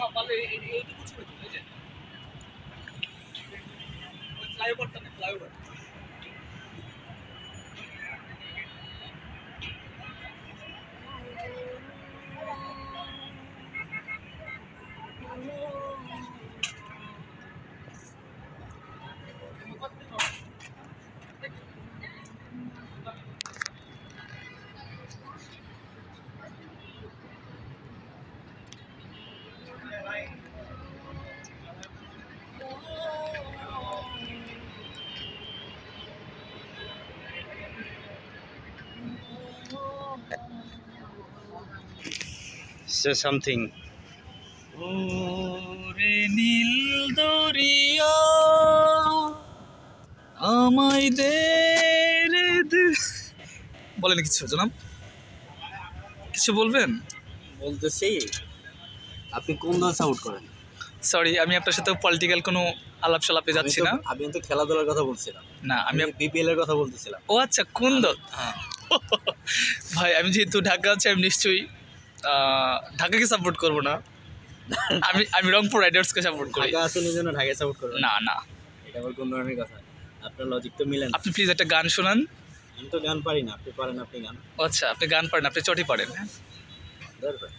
এই- এইটুকু ছিল তো, এই যে। ফ্লাইওভারটা না, ফ্লাইওভার। সে সামথিং ওরে নীল দরিয়া আমায় দে রে দে। বলেন কিছু জনাব। কিছু বলবেন? বলতেছি আপনি কোন দল সাপোর্ট করেন? সরি আমি আপনার সাথে পলিটিক্যাল কোনো আলাপ সালাপে যাচ্ছি না। আমি তো খেলাধুলার কথা বলছিলাম। না আমি বিপিএল এর কথা বলতেছিলাম। ও আচ্ছা কোন দল? হ্যাঁ। ভাই আমি যেহেতু ঢাকা আছি আমি নিশ্চয়ই ঢাকাকে সাপোর্ট করব না। আমি আমি রংপুর রাইডার্সকে সাপোর্ট করি। ঢাকা আসলে জন্য ঢাকা সাপোর্ট করব না না। এটা আবার কোন ধরনের কথা? আপনার লজিক তো মিলে না। আপনি প্লিজ একটা গান শোনান। আমি তো গান পারি না আপনি পারেন আপনি গান। আচ্ছা আপনি গান পারেন আপনি চটি পারেন হ্যাঁ। দরকার।